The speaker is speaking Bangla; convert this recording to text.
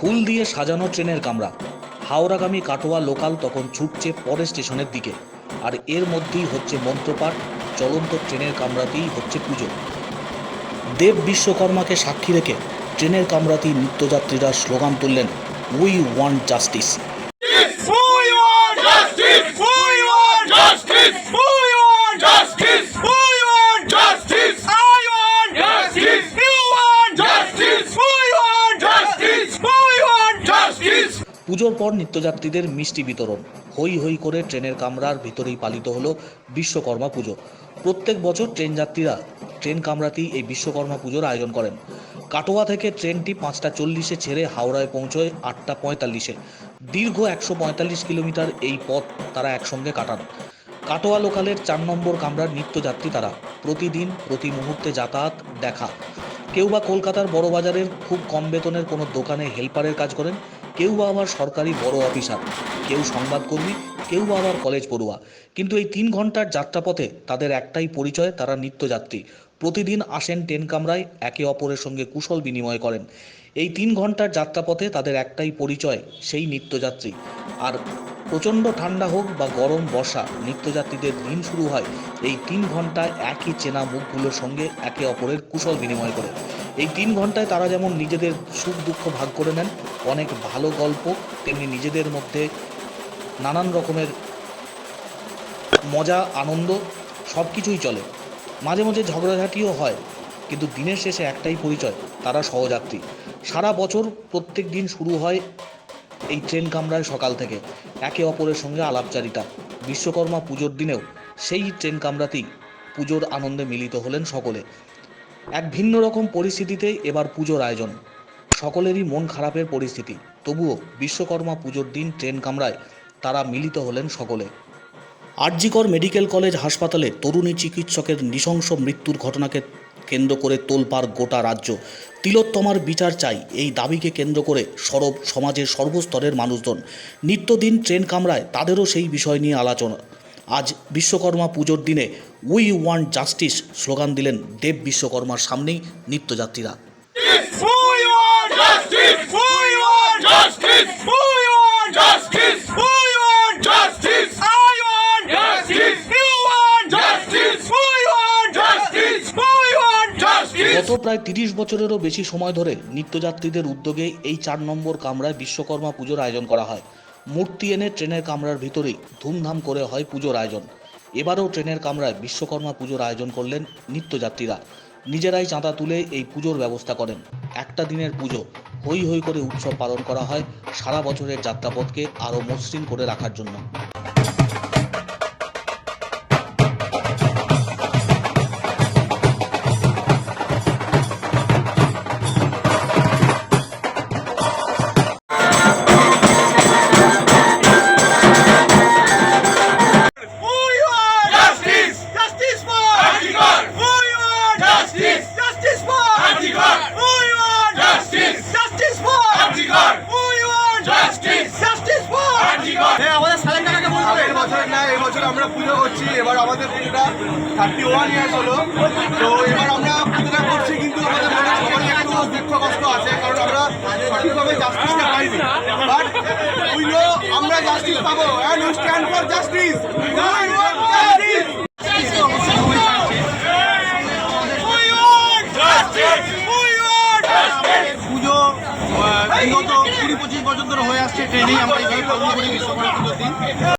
ফুল দিয়ে সাজানো ট্রেনের কামরা। হাওড়াগামী কাটোয়া লোকাল তখন ছুটছে পরের স্টেশনের দিকে। আর এর মধ্যেই হচ্ছে মন্ত্রপাঠ, চলন্ত ট্রেনের কামরাতেই হচ্ছে পুজো। দেব বিশ্বকর্মাকে সাক্ষী রেখে ট্রেনের কামরাতেই নিত্যযাত্রীরা স্লোগান তুললেন উই ওয়ান্ট জাস্টিস পুজোর পর নিত্যযাত্রীদের মিষ্টি বিতরণ। হই হই করে ট্রেনের কামরার ভিতরেই পালিত হলো বিশ্বকর্মা পুজো। প্রত্যেক বছর ট্রেন যাত্রীরা ট্রেন কামরাতেই এই বিশ্বকর্মা পুজোর আয়োজন করেন। কাটোয়া থেকে ট্রেনটি পাঁচটা চল্লিশে ছেড়ে হাওড়ায় পৌঁছয় আটটা পঁয়তাল্লিশে। দীর্ঘ একশো পঁয়তাল্লিশ কিলোমিটার এই পথ তারা একসঙ্গে কাটান। কাটোয়া লোকালের চার নম্বর কামরার নিত্যযাত্রী তারা। প্রতিদিন, প্রতি মুহূর্তে যাতায়াত, দেখা। কেউ বা কলকাতার বড়বাজারের খুব কম বেতনের কোনো দোকানে হেল্পারের কাজ করেন। কেউ বা আবার সরকারি বড় অফিসার, কেউ সংবাদকর্মী, কেউ বা আবার কলেজ পড়ুয়া। কিন্তু এই তিন ঘণ্টার যাত্রাপথে তাদের একটাই পরিচয়, তারা নিত্যযাত্রী। প্রতিদিন আসেন ট্রেন কামরায়, একে অপরের সঙ্গে কুশল বিনিময় করেন। এই তিন ঘণ্টার যাত্রাপথে তাদের একটাই পরিচয়, সেই নিত্যযাত্রী। আর প্রচণ্ড ঠান্ডা হোক বা গরম বর্ষা, নিত্যযাত্রীদের দিন শুরু হয় এই তিন ঘন্টায় একই চেনা মুখগুলোর সঙ্গে একে অপরের কুশল বিনিময় করে। এই তিন ঘন্টায় তারা যেমন নিজেদের সুখ দুঃখ ভাগ করে নেন, অনেক ভালো গল্প, তেমনি নিজেদের মধ্যে নানান রকমের মজা, আনন্দ সব কিছুই চলে। মাঝে মাঝে ঝগড়াঝাটিও হয়, কিন্তু দিনের শেষে একটাই পরিচয়, তারা সহযাত্রী। সারা বছর প্রত্যেক দিন শুরু হয় এই ট্রেন কামরায় সকাল থেকে, একে অপরের সঙ্গে আলাপচারিতা। বিশ্বকর্মা পুজোর দিনেও সেই ট্রেন কামরাতেই পুজোর আনন্দে মিলিত হলেন সকলে। এক ভিন্ন রকম পরিস্থিতিতে এবার পুজোর আয়োজন। সকলেরই মন খারাপের পরিস্থিতি। তবুও বিশ্বকর্মা পুজোর দিন ট্রেন কামরায় তারা মিলিত হলেন সকলে। আরজিকর মেডিকেল কলেজ হাসপাতালে তরুণী চিকিৎসকের নৃশংস মৃত্যুর ঘটনাকে কেন্দ্র করে তোলপাড় গোটা রাজ্য। তিলোত্তমার বিচার চাই এই দাবিকে কেন্দ্র করে সরব সমাজের সর্বস্তরের মানুষজন। নিত্যদিন ট্রেন কামরায় তাদেরও সেই বিষয় নিয়ে আলোচনা আজ বিশ্বকর্মা পুজোর দিনে উই ওয়ান্ট জাস্টিস স্লোগান দিলেন দেব বিশ্বকর্মার সামনেই নিত্যযাত্রীরা! গত প্রায় তিরিশ বছরেরও বেশি সময় ধরে নিত্যযাত্রীদের উদ্যোগে এই চার নম্বর কামরায় বিশ্বকর্মা পুজোর আয়োজন করা হয় মূর্তি এনে ট্রেনের কামরার ভিতরেই ধুমধাম করে হয় পুজোর আয়োজন। এবারও ট্রেনের কামরায় বিশ্বকর্মা পুজোর আয়োজন করলেন নিত্যযাত্রীরা। নিজেরাই চাঁদা তুলে এই পুজোর ব্যবস্থা করেন। একটা দিনের পুজো হই হই করে উৎসব পালন করা হয় সারা বছরের যাত্রাপথকে আরও মসৃণ করে রাখার জন্য। বছর আমরা পুজো করছি, এবার আমাদের পুজোটা থার্টি ওয়ান ইয়ার্স হলো। তো এবার আমরা পুজোটা করছি কিন্তু আমাদের মনে সকলে একটু দুঃখ কষ্ট আছে, কারণ আমরা সঠিকভাবে জাস্টিসটা পাইনি। বাট উই নো আমরা জাস্টিস পাবো and we stand for justice! পুজো বিগত কুড়ি পঁচিশ বছর ধরে হয়ে আসছে ট্রেনিং আমরা এইভাবে পালন করি বিশ্বকর্মা পুজোর দিন।